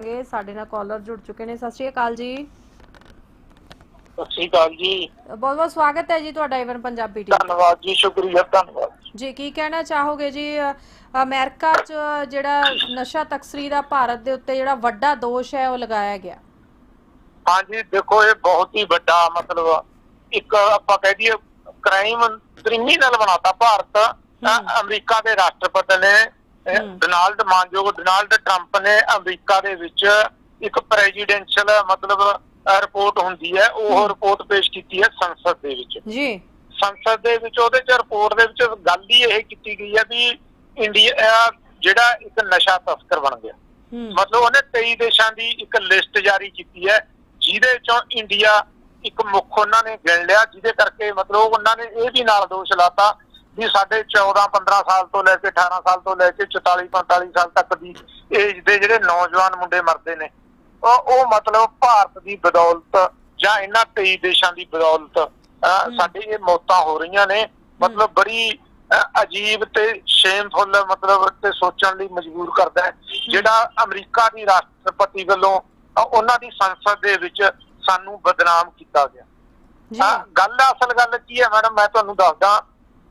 ਕਰਾਂਗੇ। ਸਾਡੇ ਨਾਲ ਕਾਲਰ ਜੁੜ ਚੁੱਕੇ ਨੇ। ਸਤਿ ਸ਼੍ਰੀ ਅਕਾਲ ਜੀ। ਸਤਿ ਸ਼੍ਰੀ ਅਕਾਲ ਜੀ। ਬਹੁਤ ਬਹੁਤ ਸਵਾਗਤ ਹੈ ਜੀ ਤੁਹਾਡਾ ਇਵਨ ਪੰਜਾਬੀ ਟੀ ਧੰਨਵਾਦ ਜੀ ਸ਼ੁਕਰੀਆ ਧੰਨਵਾਦ। ਜੀ ਕੀ ਕਹਿਣਾ ਚਾਹੋਗੇ ਜੀ? ਅਮਰੀਕਾ 'ਚ ਜਿਹੜਾ ਨਸ਼ਾ ਤਸਕਰੀ ਦਾ ਭਾਰਤ ਦੇ ਉੱਤੇ ਜਿਹੜਾ ਵੱਡਾ ਦੋਸ਼ ਹੈ ਉਹ ਲਗਾਇਆ ਗਿਆ। ਹਾਂਜੀ ਦੇਖੋ ਇਹ ਬਹੁਤ ਹੀ ਵੱਡਾ ਮਤਲਬ ਇੱਕ ਆਪਾਂ ਕਹਿ ਦਈਏ ਕ੍ਰਾਈਮ ਕ੍ਰਿਮੀਨਲ ਬਣਾਤਾ ਭਾਰਤ। ਅਮਰੀਕਾ ਦੇ ਰਾਸ਼ਟਰਪਤੀ ਨੇ। ਡੋਨਾਲਡ ਮਾਨਯੋਗ ਡੋਨਾਲਡ ਟਰੰਪ ਨੇ ਅਮਰੀਕਾ ਦੇ ਵਿੱਚ ਇੱਕ ਪ੍ਰੈਜ਼ੀਡੈਂਸ਼ੀਅਲ ਮਤਲਬ ਰਿਪੋਰਟ ਹੁੰਦੀ ਹੈ ਉਹ ਰਿਪੋਰਟ ਪੇਸ਼ ਕੀਤੀ ਹੈ ਸੰਸਦ ਦੇ ਵਿੱਚ। ਜੀ। ਸੰਸਦ ਦੇ ਵਿੱਚ ਉਹਦੇ ਚ ਰਿਪੋਰਟ ਦੇ ਵਿੱਚ ਗੱਲ ਹੀ ਇਹ ਕੀਤੀ ਗਈ ਹੈ ਵੀ ਇੰਡੀਆ ਜਿਹੜਾ ਇੱਕ ਨਸ਼ਾ ਤਸਕਰ ਬਣ ਗਿਆ। ਮਤਲਬ ਉਹਨੇ 23 ਦੇਸ਼ਾਂ ਦੀ ਇੱਕ ਲਿਸਟ ਜਾਰੀ ਕੀਤੀ ਹੈ ਜਿਹਦੇ ਚੋਂ ਇੰਡੀਆ ਇੱਕ ਮੁੱਖ ਉਹਨਾਂ ਨੇ ਗਿਣ ਲਿਆ ਜਿਹਦੇ ਕਰਕੇ ਮਤਲਬ ਉਹਨਾਂ ਨੇ ਇਹ ਵੀ ਨਾਲ ਦੋਸ਼ ਲਾਤਾ ਵੀ ਸਾਡੇ 14 15 ਸਾਲ ਤੋਂ ਲੈ ਕੇ 18 ਸਾਲ ਤੋਂ ਲੈ ਕੇ 44 45 ਸਾਲ ਤੱਕ ਦੀ ਏਜ ਦੇ ਜਿਹੜੇ ਨੌਜਵਾਨ ਮੁੰਡੇ ਮਰਦੇ ਨੇ ਉਹ ਉਹ ਮਤਲਬ ਭਾਰਤ ਦੀ ਬਦੌਲਤ ਜਾਂ ਇਹਨਾਂ 23 ਦੇਸ਼ਾਂ ਦੀ ਬਦੌਲਤ ਸਾਡੇ ਇਹ ਮੌਤਾਂ ਹੋ ਰਹੀਆਂ ਨੇ। ਮਤਲਬ ਬੜੀ ਅਜੀਬ ਤੇ ਸ਼ੇਮਫੁਲ ਮਤਲਬ ਤੇ ਸੋਚਣ ਲਈ ਮਜਬੂਰ ਕਰਦਾ ਹੈ। ਜਿਹੜਾ ਅਮਰੀਕਾ ਦੀ ਰਾਸ਼ਟਰਪਤੀ ਵੱਲੋਂ ਉਹਨਾਂ ਦੀ ਸੰਸਦ ਦੇ ਵਿੱਚ ਸਾਨੂੰ ਬਦਨਾਮ ਕੀਤਾ ਗਿਆ। ਗੱਲ ਅਸਲ ਗੱਲ ਕੀ ਹੈ ਮੈਡਮ? ਮੈਂ ਤੁਹਾਨੂੰ ਦੱਸਦਾ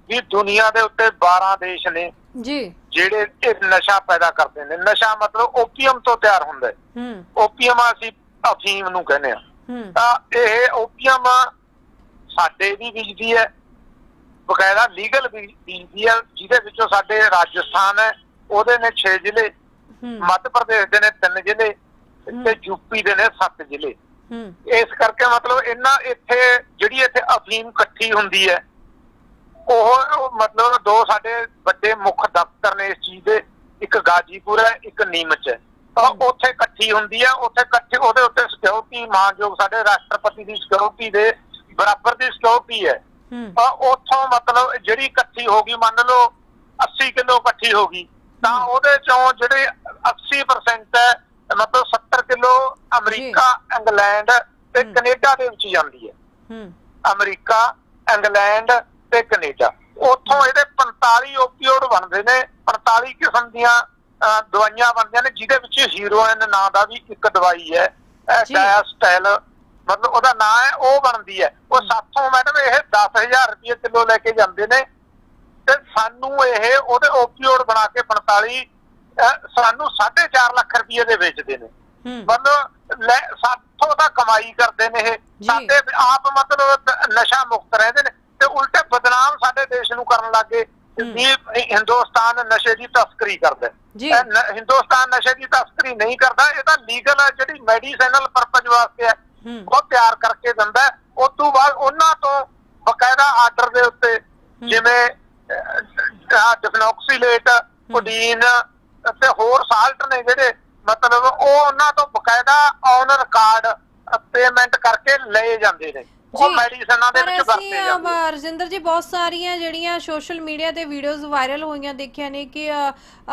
ਵੀ ਦੁਨੀਆ ਦੇ ਉੱਤੇ 12 ਦੇਸ਼ ਨੇ ਜੀ। ਜਿਹੜੇ ਇਹ ਨਸ਼ਾ ਪੈਦਾ ਕਰਦੇ ਨੇ। ਨਸ਼ਾ ਮਤਲਬ ਓਪੀਅਮ ਤੋਂ ਤਿਆਰ ਹੁੰਦਾ ਹੈ। ਹੂੰ। ਓਪੀਅਮ ਅਸੀਂ ਅਫੀਮ ਨੂੰ ਕਹਿੰਦੇ ਆ ਤਾਂ ਇਹ ਓਪੀਅਮ ਸਾਡੇ ਵੀ ਬੀਜਦੀ ਹੈ। ਬਕਾਇਦਾ ਲੀਗਲ ਬੀਜਦੀ ਹੈ। ਜਿਹਦੇ ਵਿੱਚੋਂ ਸਾਡੇ ਰਾਜਸਥਾਨ ਹੈ ਉਹਦੇ ਨੇ 6 ਜ਼ਿਲ੍ਹੇ। ਮੱਧ ਪ੍ਰਦੇਸ਼ ਦੇ ਨੇ 3 ਜ਼ਿਲ੍ਹੇ ਤੇ ਯੂਪੀ ਦੇ ਨੇ 7 ਜ਼ਿਲ੍ਹੇ। ਹੂੰ। ਇਸ ਕਰਕੇ ਮਤਲਬ ਇਹਨਾਂ ਇੱਥੇ ਜਿਹੜੀ ਇੱਥੇ ਅਫੀਮ ਇਕੱਠੀ ਹੁੰਦੀ ਹੈ ਉਹ ਮਤਲਬ ਦੋ ਸਾਡੇ ਵੱਡੇ ਮੁੱਖ ਦਫ਼ਤਰ ਨੇ ਇਸ ਚੀਜ਼ ਦੇ ਇੱਕ ਗਾਜੀਪੁਰ ਹੈ ਇੱਕ ਨੀਮਚ ਹੈ। ਤਾਂ ਉੱਥੇ ਇਕੱਠੀ ਹੁੰਦੀ ਹੈ ਉੱਥੇ ਇਕੱਠੇ ਉਹਦੇ ਉੱਤੇ ਸਿਕਿਉਰਿਟੀ ਮਾਨਯੋਗ ਸਾਡੇ ਰਾਸ਼ਟਰਪਤੀ ਦੀ ਸਿਕਿਉਰਿਟੀ ਦੇ ਬਰਾਬਰ ਦੀ ਸਿਕਿਉਰਿਟੀ ਹੈ। ਤਾਂ ਉੱਥੋਂ ਮਤਲਬ ਜਿਹੜੀ ਇਕੱਠੀ ਹੋ ਗਈ ਮੰਨ ਲਓ 80 ਕਿਲੋ ਇਕੱਠੀ ਹੋ ਗਈ ਤਾਂ ਉਹਦੇ ਚੋਂ ਜਿਹੜੇ 80% ਹੈ ਮਤਲਬ 70 ਕਿਲੋ ਅਮਰੀਕਾ ਇੰਗਲੈਂਡ ਤੇ। ਕੈਨੇਡਾ ਦੇ ਵਿੱਚ ਜਾਂਦੀ ਹੈ। ਹੂੰ। ਅਮਰੀਕਾ ਇੰਗਲੈਂਡ ਤੇ ਕੈਨੇਡਾ। ਉੱਥੋਂ ਇਹਦੇ 45 ਓਪੀਓਡ ਬਣਦੇ ਨੇ 45 ਕਿਸਮ ਦੀਆਂ ਦਵਾਈਆਂ ਬਣਦੀਆਂ ਨੇ ਜਿਹਦੇ ਵਿੱਚ ਹੀਰੋਇਨ ਨਾਂ ਦਾ ਵੀ ਇੱਕ ਦਵਾਈ ਹੈ। ਡਾਇਸਟੈਲ ਮਤਲਬ ਉਹਦਾ ਨਾਂ ਹੈ ਉਹ ਬਣਦੀ ਹੈ। ਉਹ ਸਾਥੋਂ ਮੈਡਮ ਇਹ 10000 ਰੁਪਏ ਕਿਲੋ ਲੈ ਕੇ ਜਾਂਦੇ ਨੇ। ਤੇ ਸਾਨੂੰ ਇਹ ਉਹਦੇ ਓਪੀਓਡ ਬਣਾ ਕੇ 45 ਅਹ, ਸਾਨੂੰ 4.5 ਲੱਖ ਰੁਪਏ ਦੇ ਵੇਚਦੇ ਨੇ। ਮਤਲਬ ਲੈ ਸਾਥੋਂ ਦਾ ਕਮਾਈ ਕਰਦੇ ਨੇ ਇਹ। ਸਾਡੇ ਆਪ ਮਤਲਬ ਨਸ਼ਾ ਮੁਕਤ ਰਹਿੰਦੇ ਨੇ। ਤੇ ਉਲਟੇ ਬਦਨਾਮ ਸਾਡੇ ਦੇਸ਼ ਨੂੰ ਕਰਨ ਲੱਗੇ। ਵੀ ਹਿੰਦੁਸਤਾਨ ਨਸ਼ੇ ਦੀ ਤਸਕਰੀ ਕਰਦਾ। ਹਿੰਦੁਸਤਾਨ ਨਸ਼ੇ ਦੀ ਤਸਕਰੀ ਨਹੀਂ ਕਰਦਾ ਇਹ ਤਾਂ ਲੀਗਲ ਹੈ ਜਿਹੜੀ ਮੈਡੀਸਿਨਲ ਪਰਪਸ ਵਾਸਤੇ ਹੈ। ਉਹ ਤਿਆਰ ਕਰਕੇ ਦਿੰਦਾ। ਉਸ ਤੋਂ ਬਾਅਦ ਉਹਨਾਂ ਤੋਂ ਬਕਾਇਦਾ ਆਰਡਰ ਦੇ ਉੱਤੇ ਜਿਵੇਂ ਡਿਫਨੋਕਸੀਲੇਟ ਕੋਡੀਨ ਤੇ ਹੋਰ ਸਾਲਟ ਨੇ ਜਿਹੜੇ ਮਤਲਬ ਉਹ ਉਹਨਾਂ ਤੋਂ ਬਕਾਇਦਾ ਔਨ ਰਿਕਾਰਡ ਪੇਮੈਂਟ ਕਰਕੇ ਲਏ ਜਾਂਦੇ ਨੇ। ਉਹ ਮੈਡੀਸਨਾਂ ਦੇ ਪਰ ਵਿੱਚ ਅਸੀਂ ਵਰਤੇ ਜਾਂਦੇ ਅਮ, ਰਜਿੰਦਰ ਜੀ ਬਹੁਤ ਸਾਰੀਆਂ ਜਿਹੜੀਆਂ ਸੋਸ਼ਲ ਮੀਡੀਆ ਤੇ ਵੀਡੀਓਜ਼ ਵਾਇਰਲ ਹੋਈਆਂ ਦੇਖੀਆਂ ਨੇ ਕਿ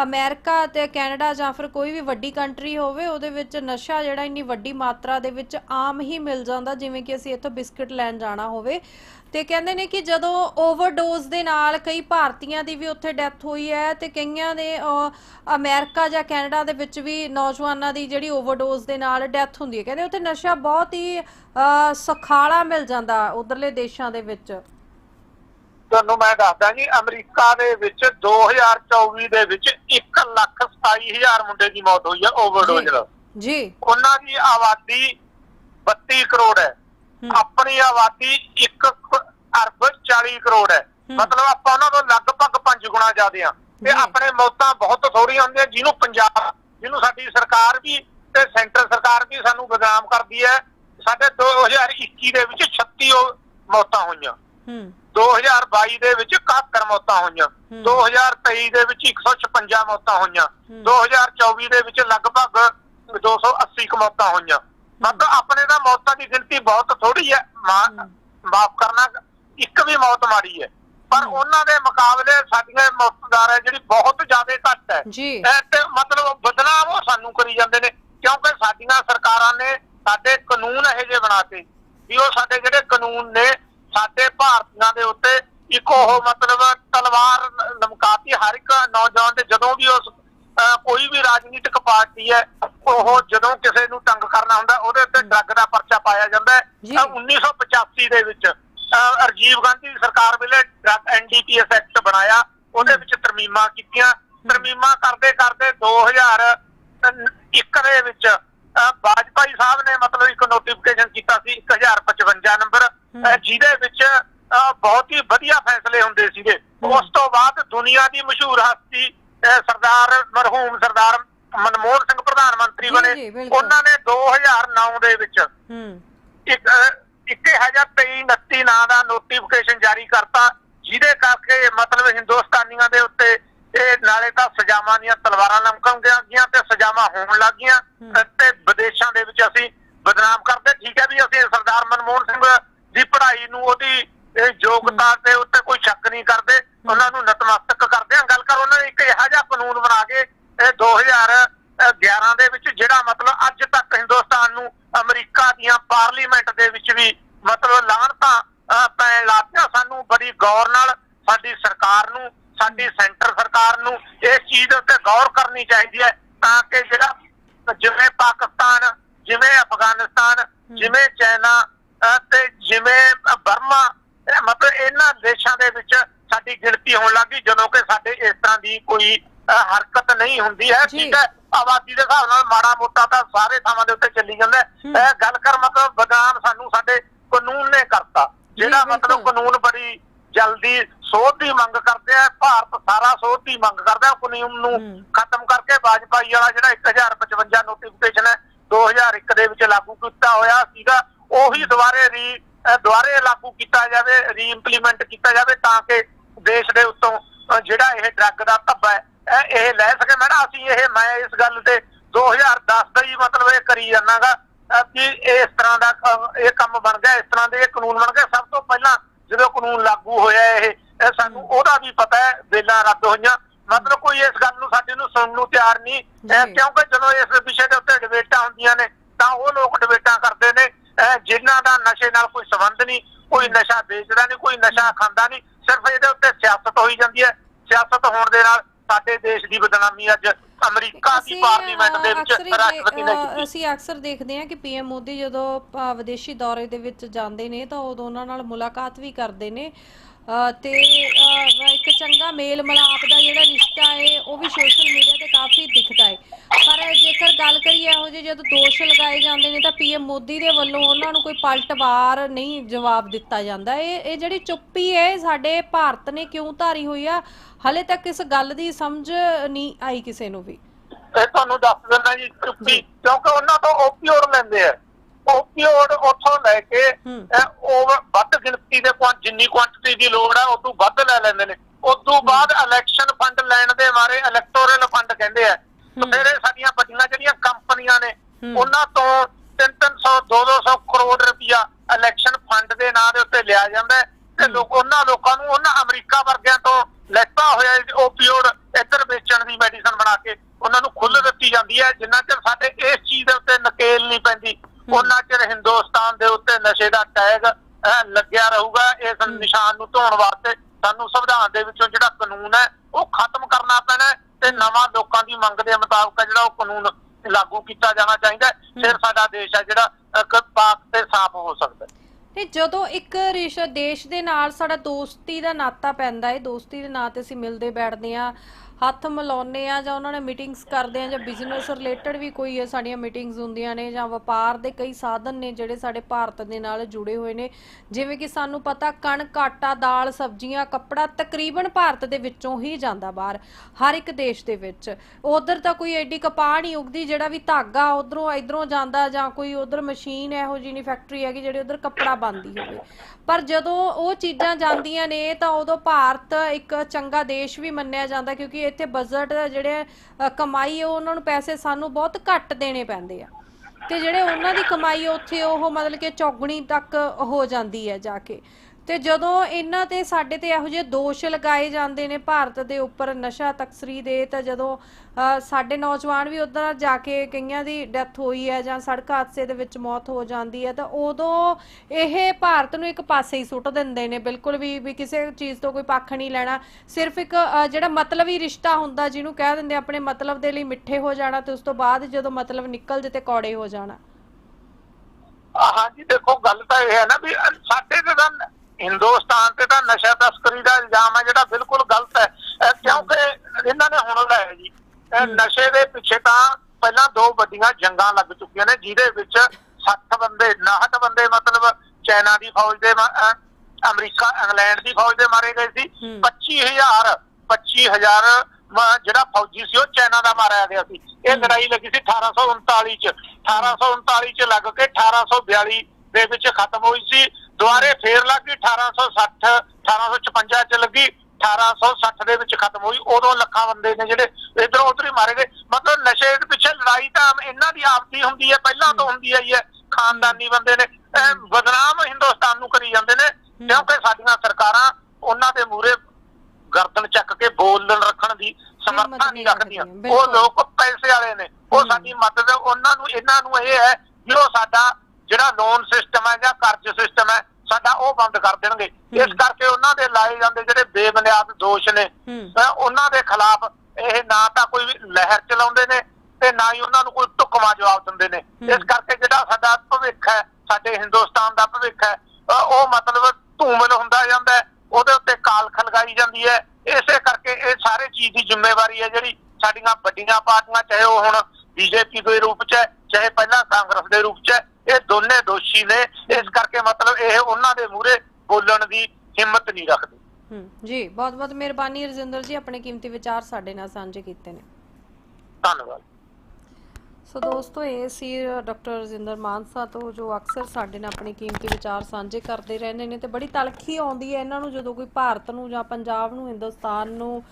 ਅਮਰੀਕਾ ਤੇ ਕੈਨੇਡਾ ਜਾਂ ਫਿਰ ਕੋਈ ਵੀ ਵੱਡੀ ਕੰਟਰੀ ਹੋਵੇ ਉਹਦੇ ਵਿੱਚ ਨਸ਼ਾ ਜਿਹੜਾ ਇੰਨੀ ਵੱਡੀ ਮਾਤਰਾ ਦੇ ਵਿੱਚ ਆਮ ਹੀ ਮਿਲ ਜਾਂਦਾ ਜਿਵੇਂ ਕਿ ਅਸੀਂ ਇੱਥੋਂ ਬਿਸਕਟ ਲੈਣ ਜਾਣਾ ਹੋਵੇ। ਤੇ ਕਹਿੰਦੇ ਨੇ ਕਿ ਜਦੋਂ ਓਵਰਡੋਜ਼ ਦੇ ਨਾਲ ਕਈ ਭਾਰਤੀਆਂ ਦੀ ਵੀ ਉੱਥੇ ਡੈਥ ਹੋਈ ਹੈ ਤੇ ਕਈਆਂ ਦੇ ਅਮਰੀਕਾ ਜਾਂ ਕੈਨੇਡਾ ਦੇ ਵਿੱਚ ਵੀ ਨੌਜਵਾਨਾਂ ਦੀ ਜਿਹੜੀ ਓਵਰਡੋਜ਼ ਦੇ ਨਾਲ ਡੈਥ ਹੁੰਦੀ ਹੈ। ਕਹਿੰਦੇ ਉੱਥੇ ਨਸ਼ਾ ਬਹੁਤ ਹੀ ਸਖਾਲਾ ਮਿਲ ਜਾਂਦਾ ਉਧਰਲੇ ਦੇਸ਼ਾਂ ਦੇ ਵਿੱਚ ਤੁਹਾਨੂੰ ਮੈਂ ਦੱਸਦਾ ਜੀ ਅਮਰੀਕਾ ਦੇ ਵਿੱਚ 2024 ਦੇ ਵਿੱਚ 1 ਲੱਖ 27 ਹਜ਼ਾਰ ਮੁੰਡੇ ਦੀ ਮੌਤ ਹੋਈ ਹੈ ਓਵਰਡੋਜ਼। ਨਾਲ ਜੀ ਉਹਨਾਂ ਦੀ ਆਬਾਦੀ 32 ਕਰੋੜ ਹੈ। ਆਪਣੀ ਆਬਾਦੀ 1 ਅਰਬ 40 ਕਰੋੜ ਹੈ। ਮਤਲਬ ਆਪਾਂ ਉਹਨਾਂ ਤੋਂ ਲਗਭਗ 5 ਗੁਣਾ ਜ਼ਿਆਦੇ ਆ ਤੇ। ਆਪਣੇ ਮੌਤਾਂ ਬਹੁਤ ਥੋੜੀਆਂ ਹੁੰਦੀਆਂ ਜਿਹਨੂੰ ਪੰਜਾਬ ਜਿਹਨੂੰ ਸਾਡੀ ਸਰਕਾਰ ਵੀ ਤੇ ਸੈਂਟਰ ਸਰਕਾਰ ਵੀ ਸਾਨੂੰ ਬਦਨਾਮ ਕਰਦੀ ਹੈ ਸਾਡੇ 2021 ਦੇ ਵਿੱਚ 36 ਉਹ ਮੌਤਾਂ ਹੋਈਆਂ। ਹੂੰ। 2022 ਦੇ ਵਿੱਚ 71 ਮੌਤਾਂ ਹੋਈਆਂ। ਹਮ। 2023 ਦੇ ਵਿੱਚ 156 ਮੌਤਾਂ ਹੋਈਆਂ। ਹਮ। 2024 ਦੇ ਵਿੱਚ ਲਗਭਗ 280 ਕੁ ਮੌਤਾਂ ਹੋਈਆਂ। ਮਤਲਬ ਆਪਣੇ ਦਾ ਮੌਤਾਂ ਦੀ ਗਿਣਤੀ ਬਹੁਤ ਥੋੜੀ ਹੈ। ਮਾਫ ਕਰਨਾ ਇੱਕ ਵੀ ਮੌਤ ਮਾੜੀ ਹੈ। ਪਰ। ਉਹਨਾਂ ਦੇ ਮੁਕਾਬਲੇ ਸਾਡੀਆਂ ਮੌਤਦਾਰ ਹੈ ਜਿਹੜੀ ਬਹੁਤ ਜ਼ਿਆਦਾ ਘੱਟ ਹੈ। ਤੇ ਮਤਲਬ ਬਦਨਾਮ ਉਹ ਸਾਨੂੰ ਕਰੀ ਜਾਂਦੇ ਨੇ ਕਿਉਂਕਿ ਸਾਡੀਆਂ ਸਰਕਾਰਾਂ ਨੇ ਸਾਡੇ ਕਾਨੂੰਨ ਇਹੋ ਜਿਹੇ ਬਣਾਤੇ ਵੀ ਉਹ ਸਾਡੇ ਜਿਹੜੇ ਕਾਨੂੰਨ ਨੇ ਸਾਡੇ ਭਾਰਤੀਆਂ ਦੇ ਉੱਤੇ ਇੱਕ ਉਹ ਮਤਲਬ ਤਲਵਾਰ ਲਮਕਾਤੀ ਹਰ ਇੱਕ ਨੌਜਵਾਨ ਦੇ ਜਦੋਂ ਵੀ ਉਸ ਕੋਈ ਵੀ ਰਾਜਨੀਤਿਕ ਪਾਰਟੀ ਹੈ ਉਹ ਜਦੋਂ ਕਿਸੇ ਨੂੰ ਤੰਗ ਕਰਨਾ ਹੁੰਦਾ ਉਹਦੇ ਉੱਤੇ ਡਰੱਗ ਦਾ ਪਰਚਾ ਪਾਇਆ ਜਾਂਦਾ ਹੈ। ਜੀ। ਅਹ 1985 ਦੇ ਵਿੱਚ ਰਾਜੀਵ ਗਾਂਧੀ ਦੀ ਸਰਕਾਰ ਵੇਲੇ ਡਰੱਗ ਐਨਡੀਪੀਐਸ ਐਕਟ ਬਣਾਇਆ ਉਹਦੇ ਵਿੱਚ ਤਰਮੀਮਾਂ ਕੀਤੀਆਂ। ਤਰਮੀਮਾਂ ਕਰਦੇ ਕਰਦੇ 2001 ਦੇ ਵਿੱਚ ਅਹ ਵਾਜਪਾਈ ਸਾਹਿਬ ਨੇ ਮਤਲਬ ਇੱਕ ਨੋਟੀਫਿਕੇਸ਼ਨ ਕੀਤਾ ਸੀ 1055 ਨੰਬਰ। ਜਿਹਦੇ ਵਿੱਚ ਬਹੁਤ ਹੀ ਵਧੀਆ ਫੈਸਲੇ ਹੁੰਦੇ ਸੀਗੇ। ਉਸ ਤੋਂ ਬਾਅਦ ਦੁਨੀਆ ਦੀ ਮਸ਼ਹੂਰ ਹਸਤੀ ਸਰਦਾਰ ਮਰਹੂਮ ਸਰਦਾਰ ਮਨਮੋਹਨ ਸਿੰਘ ਪ੍ਰਧਾਨ ਮੰਤਰੀ ਬਣੇ। ਉਹਨਾਂ ਨੇ 2009 ਦੇ ਵਿੱਚ ਇੱਕ 1023 29 ਨਾਂ ਦਾ ਨੋਟੀਫਿਕੇਸ਼ਨ ਜਾਰੀ ਕਰਤਾ ਜਿਹਦੇ ਕਰਕੇ ਮਤਲਬ ਹਿੰਦੁਸਤਾਨੀਆਂ ਦੇ ਉੱਤੇ ਇਹ ਨਾਲੇ ਤਾਂ ਸਜ਼ਾਵਾਂ ਦੀਆਂ ਤਲਵਾਰਾਂ ਲਮਕਣ ਗਈਆਂ ਤੇ ਸਜ਼ਾਵਾਂ ਹੋਣ ਲੱਗੀਆਂ ਹਮ। ਤੇ ਵਿਦੇਸ਼ਾਂ ਦੇ ਵਿੱਚ ਅਸੀਂ ਬਦਨਾਮ ਕਰਦੇ। ਠੀਕ ਹੈ ਵੀ ਅਸੀਂ ਸਰਦਾਰ ਮਨਮੋਹਨ ਸਿੰਘ ਦੀ ਪੜ੍ਹਾਈ ਨੂੰ ਉਹਦੀ ਇਹ ਯੋਗਤਾ ਤੇ ਉੱਤੇ ਕੋਈ ਸ਼ੱਕ ਨਹੀਂ ਕਰਦੇ। ਉਹਨਾਂ ਨੂੰ ਨਤਮਸਤਕ ਕਰਦੇ ਹਾਂ ਗੱਲ ਕਰ ਉਹਨਾਂ ਨੇ ਇੱਕ ਇਹੋ ਜਿਹਾ ਕਾਨੂੰਨ ਬਣਾ ਕੇ ਇਹ 2011 ਦੇ ਵਿੱਚ ਜਿਹੜਾ ਮਤਲਬ ਅੱਜ ਤੱਕ ਹਿੰਦੁਸਤਾਨ ਨੂੰ ਅਮਰੀਕਾ ਦੀਆਂ ਪਾਰਲੀਮੈਂਟ ਦੇ ਵਿੱਚ ਵੀ ਮਤਲਬ ਲਾਹਣਤਾਂ ਅਹ, ਪੈਣ ਲੱਗ ਸਾਨੂੰ ਬੜੀ ਗੌਰ ਨਾਲ ਸਾਡੀ ਸਰਕਾਰ ਨੂੰ ਸਾਡੀ ਸੈਂਟਰ ਸਰਕਾਰ ਨੂੰ ਇਸ ਚੀਜ਼ ਦੇ ਉੱਤੇ ਗੌਰ ਕਰਨੀ ਚਾਹੀਦੀ ਹੈ ਤਾਂ ਕਿ ਜਿਹੜਾ ਜਿਵੇਂ ਪਾਕਿਸਤਾਨ ਜਿਵੇਂ ਅਫਗਾਨਿਸਤਾਨ ਜਿਵੇਂ ਚਾਈਨਾ ਤੇ ਜਿਵੇਂ ਬਰਮਾ ਮਤਲਬ ਇਹਨਾਂ ਦੇਸ਼ਾਂ ਦੇ ਵਿੱਚ ਸਾਡੀ ਗਿਣਤੀ ਹੋਣ ਲੱਗੀ ਜਦੋਂ ਕਿ ਸਾਡੇ ਇਸ ਤਰ੍ਹਾਂ ਦੀ ਕੋਈ ਹਰਕਤ ਨਹੀਂ ਹੁੰਦੀ ਹੈ। ਠੀਕ ਹੈ ਆਬਾਦੀ ਦੇ ਹਿਸਾਬ ਨਾਲ ਮਾੜਾ ਮੋਟਾ ਤਾਂ ਸਾਰੇ ਥਾਵਾਂ ਦੇ ਉੱਤੇ ਚੱਲੀ ਜਾਂਦਾ। ਇਹ ਗੱਲ ਕਰ ਮਤਲਬ ਬਦਨਾਮ ਸਾਨੂੰ ਸਾਡੇ ਕਾਨੂੰਨ ਨੇ ਕਰਤਾ ਜਿਹੜਾ ਮਤਲਬ। ਕਾਨੂੰਨ ਬੜੀ ਜਲਦੀ ਸੋਧ ਦੀ ਮੰਗ ਕਰਦੇ ਆ ਭਾਰਤ ਸਾਰਾ ਸੋਧ ਦੀ ਮੰਗ ਕਰਦਾ ਹੈ ਕਾਨੂੰਨ ਨੂੰ। ਖਤਮ ਕਰਕੇ ਬਾਜਪਾਈ ਵਾਲਾ ਜਿਹੜਾ 1055 ਨੋਟੀਫਿਕੇਸ਼ਨ ਹੈ 2001 ਦੇ ਵਿੱਚ ਲਾਗੂ ਕੀਤਾ ਹੋਇਆ ਸੀਗਾ ਉਹੀ ਦੁਬਾਰੇ ਰੀ ਦੁਬਾਰੇ ਲਾਗੂ ਕੀਤਾ ਜਾਵੇ ਰੀ ਇੰਪਲੀਮੈਂਟ ਕੀਤਾ ਜਾਵੇ ਤਾਂ ਕਿ ਦੇਸ਼ ਦੇ ਉੱਤੋਂ ਜਿਹੜਾ ਇਹ ਡਰੱਗ ਦਾ ਧੱਬਾ ਹੈ ਇਹ- ਲੈ ਸਕੇ ਮੈਡਮ ਅਸੀਂ ਇਹ ਮੈਂ ਇਸ ਗੱਲ ਤੇ 2010 ਦਾ ਹੀ ਮਤਲਬ ਇਹ ਕਰੀ ਜਾਣਾਗਾ ਕਿ ਇਸ ਤਰ੍ਹਾਂ ਦਾ ਇਹ ਕੰਮ ਬਣ ਗਿਆ ਇਸ ਤਰ੍ਹਾਂ ਦੇ ਇਹ ਕਾਨੂੰਨ ਬਣ ਗਏ ਸਭ ਤੋਂ ਪਹਿਲਾਂ ਜਦੋਂ ਕਾਨੂੰਨ ਲਾਗੂ ਹੋਇਆ ਇਹ ਇਹ ਸਾਨੂੰ ਉਹਦਾ ਵੀ ਪਤਾ ਹੈ ਬੇਲਾਂ ਰੱਦ ਹੋਈਆਂ। ਮਤਲਬ ਕੋਈ ਇਸ ਗੱਲ ਨੂੰ ਸਾਡੇ ਨੂੰ ਸੁਣਨ ਨੂੰ ਤਿਆਰ ਨਹੀਂ। ਕਿਉਂਕਿ ਜਦੋਂ ਇਸ ਵਿਸ਼ੇ ਦੇ ਉੱਤੇ ਡਿਬੇਟਾਂ ਹੁੰਦੀਆਂ ਨੇ ਤਾਂ ਉਹ ਲੋਕ ਡਿਬੇਟਾਂ ਕਰਦੇ ਨੇ। ਜਿਨ੍ਹਾਂ ਦਾ ਨਸ਼ੇ ਨਾਲ ਕੋਈ ਸੰਬੰਧ ਨਹੀਂ ਕੋਈ ਨਸ਼ਾ ਵੇਚਦਾ ਨਹੀਂ ਕੋਈ ਨਸ਼ਾ ਖਾਂਦਾ ਨਹੀਂ ਸਿਰਫ ਇਹਦੇ ਉੱਤੇ ਸਿਆਸਤ ਹੋਈ ਜਾਂਦੀ ਹੈ। ਸਿਆਸਤ ਹੋਣ ਦੇ ਨਾਲ ਸਾਡੇ ਦੇਸ਼ ਦੀ ਬਦਨਾਮੀ ਅੱਜ ਅਮਰੀਕਾ ਦੀ ਅਸੀਂ, ਪਾਰਲੀਮੈਂਟ ਦੇ ਵਿੱਚ ਅਕਸਰ ਹੀ ਰਾਸ਼ਟਰਪਤੀ ਨੇ ਦੇ- ਅ, ਕੀਤੀ ਅਸੀਂ ਅਕਸਰ ਦੇਖਦੇ ਹਾਂ ਕਿ ਪੀਐਮ ਮੋਦੀ ਜਦੋਂ ਵਿਦੇਸ਼ੀ ਦੌਰੇ ਦੇ ਵਿੱਚ ਜਾਂਦੇ ਨੇ ਤਾਂ ਉਦੋਂ ਉਹਨਾਂ ਨਾਲ ਮੁਲਾਕਾਤ ਵੀ ਕਰਦੇ ਨੇ। ਤੇ ਇੱਕ ਚੰਗਾ ਮੇਲ ਮਿਲਾਪ ਦਾ ਜਿਹੜਾ ਰਿਸ਼ਤਾ ਹੈ ਉਹ ਵੀ ਸੋਸ਼ਲ ਮੀਡੀਆ ਤੇ ਕਾਫੀ ਦਿਖਦਾ ਹੈ ਪਰ ਜੇਕਰ ਗੱਲ ਕਰੀਏ ਇਹੋ ਜਿਹੇ ਜਦੋਂ ਦੋਸ਼ ਲਗਾਏ ਜਾਂਦੇ ਨੇ ਤਾਂ ਪੀਐਮ ਮੋਦੀ ਦੇ ਵੱਲੋਂ ਉਹਨਾਂ ਨੂੰ ਕੋਈ ਪਲਟਵਾਰ ਨਹੀਂ ਜਵਾਬ ਦਿੱਤਾ ਜਾਂਦਾ। ਇਹ ਇਹ ਜਿਹੜੀ ਚੁੱਪੀ ਹੈ ਸਾਡੇ ਭਾਰਤ ਨੇ ਕਿਉਂ ਧਾਰੀ ਹੋਈ ਆ? ਹਲੇ ਤੱਕ ਇਸ ਗੱਲ ਦੀ ਸਮਝ ਨਹੀਂ ਆਈ ਕਿਸੇ ਨੂੰ ਵੀ। ਇਹ ਤੁਹਾਨੂੰ ਦੱਸ ਦਿੰਦਾ ਜੀ ਚੁੱਪੀ ਕਿਉਂਕਿ ਉਹਨਾਂ ਤੋਂ ਓਪੀਓਡ ਲੈਂਦੇ ਆ। ਓਪੀਓਡ ਉੱਥੋਂ ਲੈ ਕੇ। ਇਹ ਉਹ ਵੱਧ ਗਿਣਤੀ ਦੇ ਜਿੰਨੀ ਕੁਆਂਟੀਟੀ ਦੀ ਲੋੜ ਹੈ ਉਹ ਤੋਂ ਵੱਧ ਲੈ ਲੈਂਦੇ ਨੇ। ਉਸ ਤੋਂ ਬਾਅਦ ਇਲੈਕਸ਼ਨ ਫੰਡ ਲੈਣ ਦੇ ਮਾਰੇ ਇਲੈਕਟੋਰਲ ਫੰਡ ਕਹਿੰਦੇ ਆ। ਬਥੇਰੇ ਸਾਡੀਆਂ ਵੱਡੀਆਂ ਜਿਹੜੀਆਂ ਕੰਪਨੀਆਂ ਨੇ। ਉਹਨਾਂ ਤੋਂ 3-300 2-200 ਕਰੋੜ ਰੁਪਇਆ ਇਲੈਕਸ਼ਨ ਫੰਡ ਦੇ ਨਾਂ ਦੇ ਉੱਤੇ ਲਿਆ ਜਾਂਦਾ ਤੇ ਲੋਕ ਉਹਨਾਂ ਲੋਕਾਂ ਨੂੰ ਉਹਨਾਂ ਅਮਰੀਕਾ ਵਰਗਿਆਂ ਤੋਂ ਲੈਤਾ ਹੋਇਆ ਓਪੀਓਡ ਇੱਧਰ ਵੇਚਣ ਦੀ ਮੈਡੀਸਨ ਬਣਾ ਕੇ। ਉਹਨਾਂ ਨੂੰ ਖੁੱਲ੍ਹ ਦਿੱਤੀ ਜਾਂਦੀ ਹੈ ਜਿੰਨਾ ਚਿਰ ਸਾਡੇ ਇਸ ਚੀਜ਼ ਦੇ ਉੱਤੇ ਨਕੇਲ ਨਹੀਂ ਪੈਂਦੀ ਉਹਨਾਂ ਚਿਰ ਹਿੰਦੁਸਤਾਨ ਦੇ ਉੱਤੇ ਨਸ਼ੇ ਦਾ ਟੈਗ ਲੱਗਿਆ ਰਹੂਗਾ ਇਸ ਨਿਸ਼ਾਨ ਨੂੰ ਧੋਣ ਵਾਸਤੇ ਸਾਨੂੰ ਸੰਵਿਧਾਨ ਦੇ ਵਿੱਚੋਂ ਜਿਹੜਾ ਕਾਨੂੰਨ ਹੈ ਉਹ ਖਤਮ ਕਰਨਾ ਪੈਣਾ ਤੇ ਨਵਾਂ ਲੋਕਾਂ ਦੀ ਮੰਗ ਦੇ ਮੁਤਾਬਕ ਜਿਹੜਾ ਉਹ ਕਾਨੂੰਨ ਲਾਗੂ ਕੀਤਾ ਜਾਣਾ ਚਾਹੀਦਾ। ਫਿਰ ਸਾਡਾ ਦੇਸ਼ ਹੈ ਜਿਹੜਾ ਇੱਕ ਪਾਕ ਤੇ ਸਾਫ਼ ਹੋ ਸਕਦਾ ਤੇ ਜਦੋਂ ਇੱਕ ਰਿਸ਼ਤਾ ਦੇਸ਼ ਦੇ ਨਾਲ ਸਾਡਾ ਦੋਸਤੀ ਦਾ ਨਾਤਾ ਪੈਂਦਾ ਹੈ ਦੋਸਤੀ ਦੇ ਨਾਂ ਤੇ ਅਸੀਂ ਮਿਲਦੇ ਬੈਠਦੇ ਆ ਹੱਥ ਮਿਲਾਉਂਦੇ ਆ ਜਾਂ ਉਹਨਾਂ ਨੇ ਮੀਟਿੰਗਸ ਕਰਦੇ ਆ ਜਾਂ ਬਿਜ਼ਨਸ ਰਿਲੇਟਡ ਵੀ ਕੋਈ ਹੈ ਸਾਡੀਆਂ ਮੀਟਿੰਗਸ ਹੁੰਦੀਆਂ ਨੇ ਜਾਂ ਵਪਾਰ ਦੇ ਕਈ ਸਾਧਨ ਨੇ ਜਿਹੜੇ ਸਾਡੇ ਭਾਰਤ ਦੇ ਨਾਲ ਜੁੜੇ ਹੋਏ ਨੇ। ਜਿਵੇਂ ਕਿ ਸਾਨੂੰ ਪਤਾ ਕਣਕ, ਆਟਾ, ਦਾਲ, ਸਬਜ਼ੀਆਂ, ਕੱਪੜਾ ਤਕਰੀਬਨ ਭਾਰਤ ਦੇ ਵਿੱਚੋਂ ਹੀ ਜਾਂਦਾ ਬਾਹਰ, ਹਰ ਇੱਕ ਦੇਸ਼ ਦੇ ਵਿੱਚ। ਉਧਰ ਤਾਂ ਕੋਈ ਐਡੀ ਕਪਾਹ ਨਹੀਂ ਉਗਦੀ ਜਿਹੜਾ ਵੀ ਧਾਗਾ ਉਧਰੋਂ ਇਧਰੋਂ ਜਾਂਦਾ ਜਾਂ ਕੋਈ ਉਧਰ ਮਸ਼ੀਨ ਇਹੋ ਜਿਹੀ ਨਹੀਂ ਫੈਕਟਰੀ ਹੈਗੀ ਜਿਹੜੀ ਉਧਰ ਕੱਪੜਾ ਬਣਦੀ ਹੋਵੇ। ਪਰ ਜਦੋਂ ਉਹ ਚੀਜ਼ਾਂ ਜਾਂਦੀਆਂ ਨੇ ਤਾਂ ਉਦੋਂ ਭਾਰਤ ਇੱਕ ਚੰਗਾ ਦੇਸ਼ ਵੀ ਮੰਨਿਆ ਜਾਂਦਾ ਕਿਉਂਕਿ ਇੱਥੇ ਬਜਟ ਜਿਹੜੇ ਅ, ਕਮਾਈ ਉਹ ਉਹਨਾਂ ਨੂੰ ਪੈਸੇ ਸਾਨੂੰ ਬਹੁਤ ਘੱਟ ਦੇਣੇ ਪੈਂਦੇ ਆ। ਤੇ ਜਿਹੜੇ ਉਹਨਾਂ ਦੀ ਕਮਾਈ ਉੱਥੇ ਉਹ ਮਤਲਬ ਕਿ ਚੌਗਣੀ ਤੱਕ ਹੋ ਜਾਂਦੀ ਹੈ ਜਾ ਕੇ। ਤੇ ਜਦੋਂ ਇਹਨਾਂ ਤੇ ਸਾਡੇ ਤੇ ਇਹੋ ਜਿਹੇ ਦੋਸ਼ ਲਗਾਏ ਜਾਂਦੇ ਨੇ, ਭਾਰਤ ਦੇ ਉੱਪਰ ਨਸ਼ਾ ਤਕਸਰੀ ਦੇ, ਤਾਂ ਜਦੋਂ ਸਾਡੇ ਨੌਜਵਾਨ ਵੀ ਉਧਰ ਜਾ ਕੇ ਕਈਆਂ ਦੀ ਡੈਥ ਹੋਈ ਹੈ ਜਾਂ ਸੜਕ ਹਾਦਸੇ ਦੇ ਵਿੱਚ ਮੌਤ ਹੋ ਜਾਂਦੀ ਹੈ, ਤਾਂ ਉਦੋਂ ਇਹ ਭਾਰਤ ਨੂੰ ਇੱਕ ਪਾਸੇ ਹੀ ਸੁੱਟ ਦਿੰਦੇ ਨੇ। ਬਿਲਕੁਲ ਵੀ ਵੀ ਕਿਸੇ ਚੀਜ਼ ਤੋਂ ਕੋਈ ਪੱਖ ਨਹੀਂ ਲੈਣਾ। ਸਿਰਫ ਇੱਕ ਜਿਹੜਾ ਮਤਲਬੀ ਰਿਸ਼ਤਾ ਹੁੰਦਾ, ਜਿਹਨੂੰ ਕਹਿ ਦਿੰਦੇ ਆਪਣੇ ਮਤਲਬ ਦੇ ਲਈ ਮਿੱਠੇ ਹੋ ਜਾਣਾ ਤੇ ਉਸ ਤੋਂ ਬਾਅਦ ਜਦੋਂ ਮਤਲਬ ਨਿਕਲ ਜੇ ਤੇ ਕੌੜੇ ਹੋ ਜਾਣਾ। ਹਾਂਜੀ ਦੇਖੋ, ਗੱਲ ਤਾਂ ਇਹ ਹੈ ਨਾ ਵੀ ਸਾਡੇ ਤੇ ਤਾਂ ਹਿੰਦੁਸਤਾਨ ਤੇ ਤਾਂ ਨਸ਼ਾ ਤਸਕਰੀ ਦਾ ਇਲਜ਼ਾਮ ਹੈ ਜਿਹੜਾ ਬਿਲਕੁਲ ਗਲਤ ਹੈ। ਕਿਉਂਕਿ ਇਹਨਾਂ ਨੇ ਹੁਣ ਲਾਇਆ ਜੀ ਨਸ਼ੇ ਦੇ ਪਿੱਛੇ ਤਾਂ ਪਹਿਲਾਂ ਦੋ ਵੱਡੀਆਂ ਜੰਗਾਂ ਲੱਗ ਚੁੱਕੀਆਂ ਨੇ ਜਿਹਦੇ ਵਿੱਚ 60 ਬੰਦੇ 59 ਬੰਦੇ ਮਤਲਬ ਚਾਈਨਾ ਦੀ ਫੌਜ ਦੇ ਅਮਰੀਕਾ ਇੰਗਲੈਂਡ ਦੀ ਫੌਜ ਦੇ ਮਾਰੇ ਗਏ ਸੀ। ਹੂੰ। 25000 25000 ਮ- ਜਿਹੜਾ ਫੌਜੀ ਸੀ ਉਹ ਚਾਈਨਾ ਦਾ ਮਾਰਿਆ ਗਿਆ ਸੀ। ਇਹ ਲੜਾਈ ਲੱਗੀ ਸੀ 1839 ਚ। 1839 ਚ ਲੱਗ ਕੇ 1842 ਦੇ ਵਿੱਚ ਖਤਮ ਹੋਈ ਸੀ। ਦੁਬਾਰੇ ਫੇਰ ਲੱਗੀ 1860 1856 ਚ ਲੱਗੀ 1860 ਦੇ ਵਿੱਚ ਖਤਮ ਹੋਈ ਉਦੋਂ ਲੱਖਾਂ ਬੰਦੇ ਨੇ ਜਿਹੜੇ ਇਧਰੋਂ ਉਧਰ ਹੀ ਮਾਰੇ ਗਏ ਮਤਲਬ ਨਸ਼ੇ ਦੇ ਪਿੱਛੇ ਲੜਾਈ ਤਾਂ ਇਹਨਾਂ ਦੀ ਆਪਦੀ ਹੁੰਦੀ ਹੈ ਪਹਿਲਾਂ ਤੋਂ ਹੁੰਦੀ ਆਈ ਹੈ ਖਾਨਦਾਨੀ ਬੰਦੇ ਨੇ ਬਦਨਾਮ ਹਿੰਦੁਸਤਾਨ ਨੂੰ ਕਰੀ ਜਾਂਦੇ ਨੇ ਕਿਉਂਕਿ ਸਾਡੀਆਂ ਸਰਕਾਰਾਂ ਉਹਨਾਂ ਦੇ ਮੂਹਰੇ ਗਰਦਨ ਚੱਕ ਕੇ ਬੋਲਣ ਰੱਖਣ ਦੀ ਸਮਰੱਥਾ ਨਹੀਂ ਰੱਖਦੀਆਂ ਉਹ। ਲੋਕ ਪੈਸੇ ਵਾਲੇ ਨੇ ਉਹ। ਸਾਡੀ ਮਦਦ ਉਹਨਾਂ ਨੂੰ ਇਹਨਾਂ ਨੂੰ ਇਹ ਹੈ ਕਿ ਉਹ ਸਾਡਾ ਜਿਹੜਾ ਲੋਨ ਸਿਸਟਮ ਹੈ ਜਾਂ ਕਰਜ਼ ਸਿਸਟਮ ਹੈ ਸਾਡਾ ਉਹ ਬੰਦ ਕਰ ਦੇਣਗੇ। ਇਸ ਕਰਕੇ ਉਹਨਾਂ ਦੇ ਲਾਏ ਜਾਂਦੇ ਜਿਹੜੇ ਬੇਬੁਨਿਆਦ ਦੋਸ਼ ਨੇ ਉਹਨਾਂ ਦੇ ਖਿਲਾਫ ਇਹ ਨਾ ਤਾਂ ਕੋਈ ਲਹਿਰ ਚਲਾਉਂਦੇ ਨੇ ਤੇ ਨਾ ਹੀ ਉਹਨਾਂ ਨੂੰ ਕੋਈ ਢੁਕਵਾਂ ਜਵਾਬ ਦਿੰਦੇ ਨੇ। ਇਸ ਕਰਕੇ ਜਿਹੜਾ ਸਾਡਾ ਭਵਿੱਖ ਹੈ ਸਾਡੇ ਹਿੰਦੁਸਤਾਨ ਦਾ ਭਵਿੱਖ ਹੈ ਉਹ ਮਤਲਬ ਧੂਮਲ ਹੁੰਦਾ ਜਾਂਦਾ ਉਹਦੇ ਉੱਤੇ ਕਾਲਖ ਲਗਾਈ ਜਾਂਦੀ ਹੈ। ਇਸੇ ਕਰਕੇ ਇਹ ਸਾਰੇ ਚੀਜ਼ ਦੀ ਜ਼ਿੰਮੇਵਾਰੀ ਹੈ ਜਿਹੜੀ ਸਾਡੀਆਂ ਵੱਡੀਆਂ ਪਾਰਟੀਆਂ ਚਾਹੇ ਉਹ ਹੁਣ ਬੀਜੇਪੀ ਦੇ ਰੂਪ 'ਚ ਹੈ ਚਾਹੇ ਪਹਿਲਾਂ ਕਾਂਗਰਸ ਦੇ ਰੂਪ 'ਚ ਹੈ ਇਹ ਦੋਨੇ ਦੋਸ਼ੀ ਨੇ। ਇਸ ਕਰਕੇ ਮਤਲਬ ਇਹ ਉਹਨਾਂ ਦੇ ਮੂਹਰੇ ਬੋਲਣ ਦੀ ਹਿੰਮਤ ਨਹੀਂ ਰੱਖਦੇ। ਹੂੰ ਜੀ ਬਹੁਤ ਬਹੁਤ ਮਿਹਰਬਾਨੀ ਰਜਿੰਦਰ ਜੀ ਆਪਣੇ ਕੀਮਤੀ ਵਿਚਾਰ ਸਾਡੇ ਨਾਲ ਸਾਂਝੇ ਕੀਤੇ ਨੇ। ਧੰਨਵਾਦ। ਸੋ ਦੋਸਤੋ ਇਹ ਸੀ ਡਾਕਟਰ ਰਜਿੰਦਰ ਮਾਨਸਾ ਤੋਂ ਜੋ ਅਕਸਰ ਸਾਡੇ ਨਾਲ ਆਪਣੇ ਕੀਮਤੀ ਵਿਚਾਰ ਸਾਂਝੇ ਕਰਦੇ ਰਹਿੰਦੇ ਨੇ ਤੇ ਬੜੀ ਤਲਖੀ ਆਉਂਦੀ ਹੈ ਇਹਨਾਂ ਨੂੰ ਜਦੋਂ ਕੋਈ ਭਾਰਤ ਨੂੰ ਜਾਂ ਪੰਜਾਬ ਨੂੰ ਹਿੰਦੁਸਤਾਨ ਨੂੰ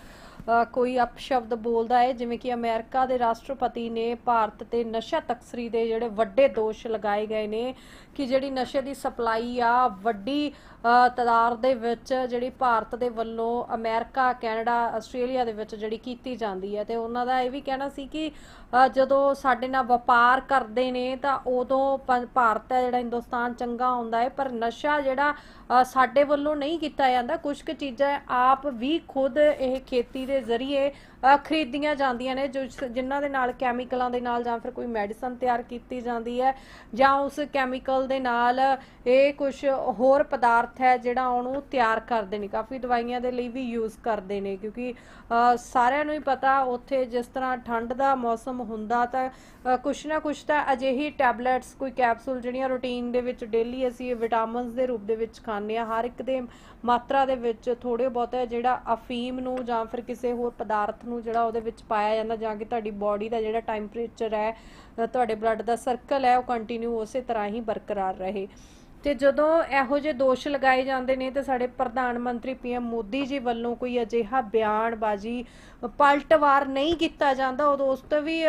ਕੋਈ ਅਪਸ਼ਬਦ ਬੋਲਦਾ ਹੈ ਜਿਵੇਂ ਕਿ ਅਮਰੀਕਾ ਦੇ ਰਾਸ਼ਟਰਪਤੀ ਨੇ ਭਾਰਤ ਤੇ ਨਸ਼ਾ ਤਕਸਰੀ ਦੇ ਜਿਹੜੇ ਵੱਡੇ ਦੋਸ਼ ਲਗਾਏ ਗਏ ਨੇ ਕਿ ਜਿਹੜੀ ਨਸ਼ੇ ਦੀ ਸਪਲਾਈ ਆ ਵੱਡੀ ਅ, ਤਾਦਾਦ ਦੇ ਵਿੱਚ ਜਿਹੜੀ ਭਾਰਤ ਦੇ ਵੱਲੋਂ ਅਮਰੀਕਾ ਕੈਨੇਡਾ ਆਸਟ੍ਰੇਲੀਆ ਦੇ ਵਿੱਚ ਜਿਹੜੀ ਕੀਤੀ ਜਾਂਦੀ ਹੈ। ਤੇ ਉਹਨਾਂ ਦਾ ਇਹ ਵੀ ਕਹਿਣਾ ਸੀ ਕਿ ਜਦੋਂ ਸਾਡੇ ਨਾਲ ਵਪਾਰ ਕਰਦੇ ਨੇ ਤਾਂ ਉਦੋਂ ਪ- ਭਾਰਤ ਹੈ ਜਿਹੜਾ ਹਿੰਦੁਸਤਾਨ ਚੰਗਾ ਹੁੰਦਾ ਹੈ ਪਰ ਨਸ਼ਾ ਜਿਹੜਾ ਸਾਡੇ ਵੱਲੋਂ ਨਹੀਂ ਕੀਤਾ ਜਾਂਦਾ। ਕੁਝ ਕੁ ਚੀਜ਼ਾਂ ਆਪ ਵੀ ਖੁਦ ਇਹ ਖੇਤੀ ਦੇ ਜ਼ਰੀਏ ਖਰੀਦੀਆਂ ਜਾਂਦੀਆਂ ਨੇ, ਜੋ ਸ- ਜਿਨ੍ਹਾਂ ਦੇ ਨਾਲ ਕੈਮੀਕਲਾਂ ਦੇ ਨਾਲ ਜਾਂ ਫਿਰ ਕੋਈ ਮੈਡੀਸਨ ਤਿਆਰ ਕੀਤੀ ਜਾਂਦੀ ਹੈ, ਜਾਂ ਉਸ ਕੈਮੀਕਲ ਦੇ ਨਾਲ ਇਹ ਕੁਝ ਹੋਰ ਪਦਾਰਥ ਹੈ ਜਿਹੜਾ ਉਹਨੂੰ ਤਿਆਰ ਕਰਦੇ ਨੇ। ਕਾਫੀ ਦਵਾਈਆਂ ਦੇ ਲਈ ਵੀ ਯੂਜ਼ ਕਰਦੇ ਨੇ, ਕਿਉਂਕਿ ਸਾਰਿਆਂ ਨੂੰ ਹੀ ਪਤਾ ਉੱਥੇ ਜਿਸ ਤਰ੍ਹਾਂ ਠੰਡ ਦਾ ਮੌਸਮ ਹੁੰਦਾ ਤਾਂ ਕੁਛ ਨਾ ਕੁਛ ਤਾਂ ਅਜਿਹੀ ਟੈਬਲੇਟਸ ਕੋਈ ਕੈਪਸੂਲ ਜਿਹੜੀਆਂ ਰੂਟੀਨ ਦੇ ਵਿੱਚ ਡੇਲੀ ਅਸੀਂ ਵਿਟਾਮਿਨਸ ਦੇ ਰੂਪ ਦੇ ਵਿੱਚ ਖਾਂਦੇ ਆ ਹਰ ਇੱਕ ਦੇ ਮਾਤਰਾ ਦੇ ਵਿੱਚ ਥੋੜੇ ਬਹੁਤੇ ਜਿਹੜਾ ਅਫੀਮ ਨੂੰ ਜਾਂ ਫਿਰ ਕਿਸੇ ਹੋਰ ਪਦਾਰਥ ਨੂੰ ਜਿਹੜਾ ਉਹਦੇ ਵਿੱਚ ਪਾਇਆ ਜਾਂਦਾ ਜਾਂ ਕਿ ਤੁਹਾਡੀ ਬਾਡੀ ਦਾ ਜਿਹੜਾ ਟੈਂਪਰੇਚਰ ਹੈ ਤੁਹਾਡੇ ਬਲੱਡ ਦਾ ਸਰਕਲ ਹੈ, ਉਹ ਕੰਟੀਨਿਊ ਉਸੇ ਤਰ੍ਹਾਂ ਹੀ ਬਰਕਰਾਰ ਰਹੇ। ਤੇ ਜਦੋਂ ਇਹੋ ਜਿਹੇ ਦੋਸ਼ ਲਗਾਏ ਜਾਂਦੇ ਨੇ ਤੇ ਸਾਡੇ ਪ੍ਰਧਾਨ ਮੰਤਰੀ ਪੀਐਮ ਮੋਦੀ ਜੀ ਵੱਲੋਂ ਕੋਈ ਅਜਿਹਾ ਬਿਆਨਬਾਜ਼ੀ ਪਲਟਵਾਰ ਨਹੀਂ ਕੀਤਾ ਜਾਂਦਾ, ਉਦੋਂ ਉਸ ਤੋਂ ਵੀ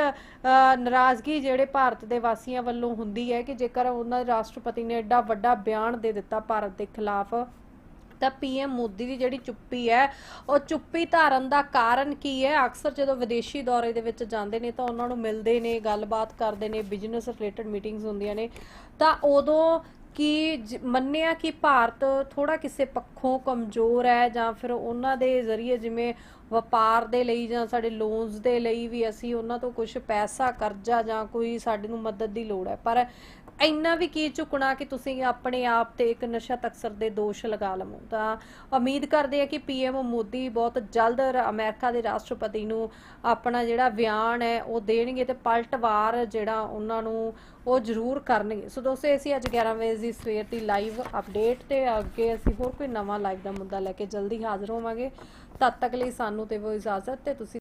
ਨਾਰਾਜ਼ਗੀ ਜਿਹੜੇ ਭਾਰਤ ਦੇ ਵਾਸੀਆਂ ਵੱਲੋਂ ਹੁੰਦੀ ਹੈ ਕਿ ਜੇਕਰ ਉਹਨਾਂ ਦੇ ਰਾਸ਼ਟਰਪਤੀ ਨੇ ਐਡਾ ਵੱਡਾ ਬਿਆਨ ਦੇ ਦਿੱਤਾ ਭਾਰਤ ਦੇ ਖਿਲਾਫ ਤਾਂ ਪੀਐਮ ਮੋਦੀ ਦੀ ਜਿਹੜੀ ਚੁੱਪੀ ਹੈ, ਉਹ ਚੁੱਪੀ ਧਾਰਨ ਦਾ ਕਾਰਨ ਕੀ ਹੈ? ਅਕਸਰ ਜਦੋਂ ਵਿਦੇਸ਼ੀ ਦੌਰੇ ਦੇ ਵਿੱਚ ਜਾਂਦੇ ਨੇ ਤਾਂ ਉਹਨਾਂ ਨੂੰ ਮਿਲਦੇ ਨੇ, ਗੱਲਬਾਤ ਕਰਦੇ ਨੇ ਬਿਜ਼ਨਸ ਰਿਲੇਟਡ ਮੀਟਿੰਗਸ ਹੁੰਦੀਆਂ ਨੇ। ਤਾਂ ਉਦੋਂ ਕਿ ਜ- ਮੰਨਿਆ ਕਿ ਭਾਰਤ ਥੋੜਾ ਕਿਸੇ ਪੱਖੋਂ ਕਮਜ਼ੋਰ ਹੈ ਜਾਂ ਫਿਰ ਉਹਨਾਂ ਦੇ ਜ਼ਰੀਏ ਜਿਵੇਂ ਵਪਾਰ ਦੇ ਲਈ ਜਾਂ ਸਾਡੇ ਲੋਨਸ ਦੇ ਲਈ ਵੀ ਅਸੀਂ ਉਹਨਾਂ ਤੋਂ ਕੁਝ ਪੈਸਾ, ਕਰਜ਼ਾ ਜਾਂ ਕੋਈ ਸਾਡੇ ਨੂੰ ਮਦਦ ਦੀ ਲੋੜ ਹੈ। ਪਰ ਇੰਨਾ ਵੀ ਕੀ ਝੁਕਣਾ ਕਿ ਤੁਸੀਂ ਆਪਣੇ ਆਪ ਤੇ ਇੱਕ ਨਸ਼ਾ ਤਕਸਰ ਦੇ ਦੋਸ਼ ਲਗਾ ਲਵੋ। ਤਾਂ ਉਮੀਦ ਕਰਦੇ ਆ ਕਿ ਪੀਐਮ ਮੋਦੀ ਬਹੁਤ ਜਲਦ ਰ- ਅਮਰੀਕਾ ਦੇ ਰਾਸ਼ਟਰਪਤੀ ਨੂੰ ਆਪਣਾ ਜਿਹੜਾ ਬਿਆਨ ਹੈ, ਉਹ ਦੇਣਗੇ ਤੇ ਪਲਟਵਾਰ ਜਿਹੜਾ ਉਹਨਾਂ ਨੂੰ ਉਹ ਜ਼ਰੂਰ ਕਰਨਗੇ। ਸੋ ਦੋਸਤੋ ਅਸੀਂ ਅੱਜ 11 ਵਜੇ ਦੀ ਸਵੇਰ ਦੀ ਲਾਈਵ ਅਪਡੇਟ ਤੇ ਅੱਗੇ ਅਸੀਂ ਹੋਰ ਕੋਈ ਨਵਾਂ ਲਾਈਵ ਦਾ ਮੁੱਦਾ ਲੈ ਕੇ ਜਲਦੀ ਹਾਜ਼ਰ ਹੋਵਾਂਗੇ। ਤਦ ਤੱਕ ਲਈ ਸਾਨੂੰ ਤੇ ਉਹ ਇਜਾਜ਼ਤ ਤੇ ਤੁਸੀਂ